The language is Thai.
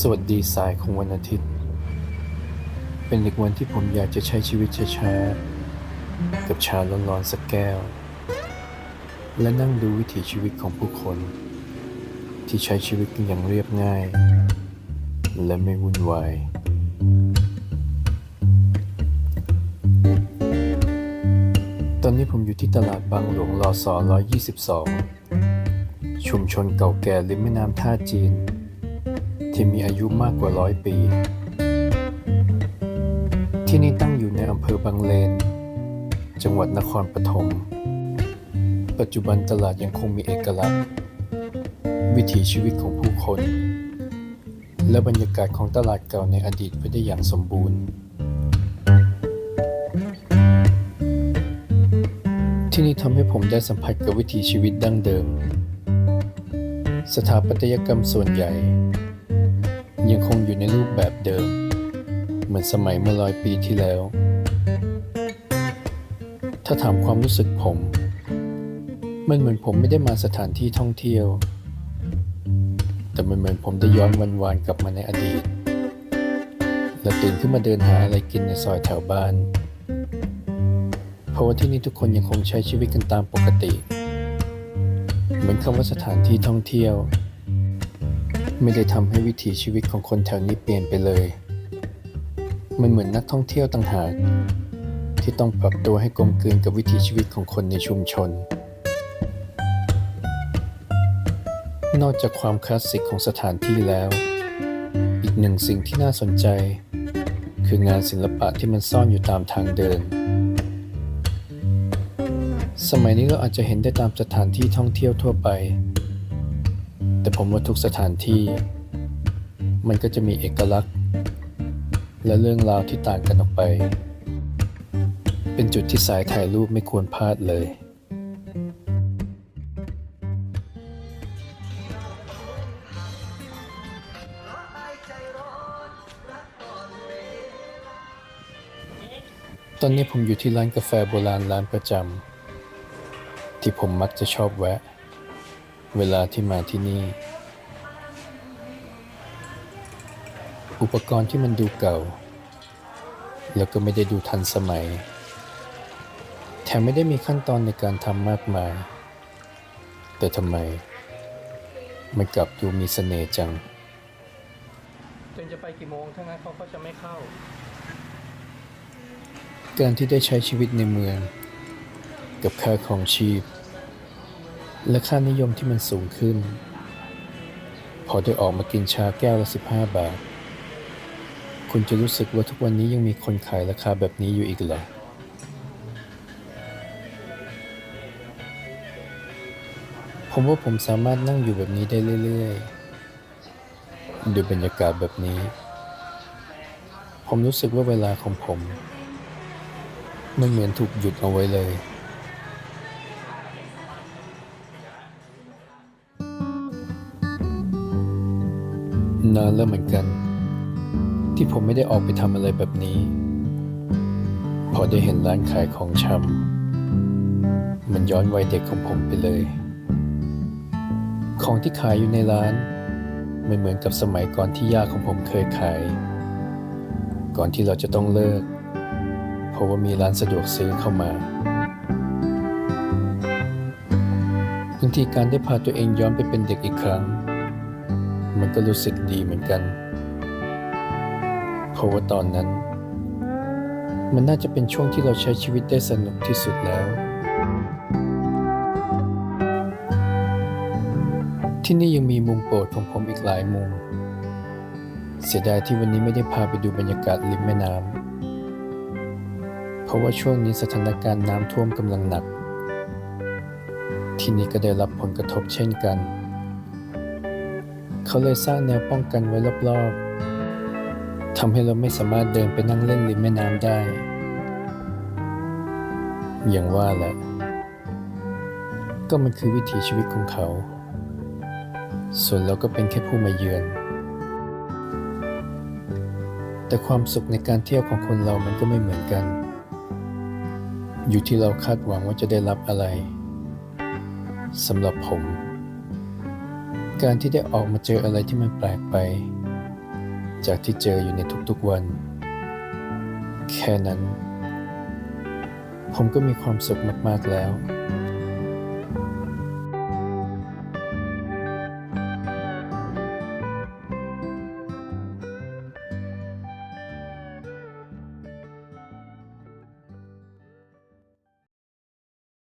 สวัสดีสายของวันอาทิตย์ เป็นอีกวันที่ผมอยากจะใช้ชีวิตช้าๆ กับชาร้อนๆสักแก้ว และนั่งดูวิถีชีวิตของผู้คน ที่ใช้ชีวิตกันอย่างเรียบง่าย และไม่วุ่นวายตอนนี้ผมอยู่ที่ตลาดบางหลวงรอสอ122 ชุมชนเก่าแก่ริมแม่น้ำท่าจีน ที่มีอายุมากกว่าร้อยปี ที่นี่ตั้งอยู่ในอำเภอบางเลน จังหวัดนครปฐม ปัจจุบันตลาดยังคงมีเอกลักษณ์ วิถีชีวิตของผู้คน และบรรยากาศของตลาดเก่าในอดีตไว้ได้อย่างสมบูรณ์ ที่นี่ทำให้ผมได้สัมผัสกับวิถีชีวิตดั้งเดิม สถาปัตยกรรมส่วนใหญ่ ยังคงอยู่ในรูปแบบเดิม เหมือนสมัยเมื่อร้อยปีที่แล้ว ถ้าถามความรู้สึกผม มันเหมือนผมไม่ได้มาสถานที่ท่องเที่ยว แต่มันเหมือนผมได้ย้อนวันวานกลับมาในอดีต และตื่นขึ้นมาเดินหาอะไรกินในซอยแถวบ้าน เพราะว่าที่นี่ทุกคนยังคงใช้ชีวิตกันตามปกติ เหมือนคำว่าสถานที่ท่องเที่ยว ไม่ได้ทำให้วิถีชีวิตของคนแถวนี้เปลี่ยนไปเลย มันเหมือนนักท่องเที่ยวต่างหากที่ต้องปรับตัวให้กลมกลืนกับวิถีชีวิตของคนในชุมชน นอกจากความคลาสสิกของสถานที่แล้ว อีกหนึ่งสิ่งที่น่าสนใจ คืองานศิลปะที่มันซ่อนอยู่ตามทางเดิน สมัยนี้เราอาจจะเห็นได้ตามสถานที่ท่องเที่ยวทั่วไป แต่ผมว่าทุกสถานที่ มันก็จะมีเอกลักษณ์ และเรื่องราวที่ต่างกันออกไป เป็นจุดที่สายถ่ายรูปไม่ควรพลาดเลยตอนนี้ผมอยู่ที่ร้านกาแฟโบราณร้านประจำที่ผมมักจะชอบแวะ เวลาที่มาที่นี่ อุปกรณ์ที่มันดูเก่า แล้วก็ไม่ได้ดูทันสมัย แถมไม่ได้มีขั้นตอนในการทำมากมาย แต่ทำไม มันกลับดูมีเสน่ห์จังจนจะไปกี่โมงถ้างั้นเขาก็จะไม่เข้า การที่ได้ใช้ชีวิตในเมือง กับค่าครองชีพ และค่านิยมที่มันสูงขึ้น พอได้ออกมากินชาแก้วละ 15 บาท คุณจะรู้สึกว่าทุกวันนี้ยังมีคนขายราคาแบบนี้อยู่อีกเหรอผมว่าผมสามารถนั่งอยู่แบบนี้ได้เรื่อยๆ ดูบรรยากาศแบบนี้ ผมรู้สึกว่าเวลาของผม มันเหมือนถูกหยุดเอาไว้เลย นานแล้วเหมือนกัน ที่ผมไม่ได้ออกไปทำอะไรแบบนี้ พอได้เห็นร้านขายของชำมันย้อนวัยเด็กของผมไปเลย ของที่ขายอยู่ในร้านไม่เหมือนกับสมัยก่อนที่ย่าของผมเคยขาย ก่อนที่เราจะต้องเลิก เพราะว่ามีร้านสะดวกซื้อเข้ามาบางทีการได้พาตัวเองย้อนไปเป็นเด็กอีกครั้ง มันก็รู้สึกดีเหมือนกัน เพราะว่าตอนนั้น มันน่าจะเป็นช่วงที่เราใช้ชีวิตได้สนุกที่สุดแล้ว ที่นี่ยังมีมุมโปรดของผมอีกหลายมุม เสียดายที่วันนี้ไม่ได้พาไปดูบรรยากาศริมแม่น้ำเพราะว่าช่วงนี้สถานการณ์น้ำท่วมกำลังหนัก ที่นี่ก็ได้รับผลกระทบเช่นกัน เขาเลยสร้างแนวป้องกันไว้รอบๆทำให้เราไม่สามารถเดินไปนั่งเล่นริมแม่น้ำได้ อย่างว่าแหละ ก็มันคือวิถีชีวิตของเขา ส่วนเราก็เป็นแค่ผู้มาเยือน แต่ความสุขในการเที่ยวของคนเรามันก็ไม่เหมือนกัน อยู่ที่เราคาดหวังว่าจะได้รับอะไรสำหรับผม การที่ได้ออกมาเจออะไรที่มันแปลกไป จากที่เจออยู่ในทุกๆวัน แค่นั้น ผมก็มีความสุขมากๆแล้ว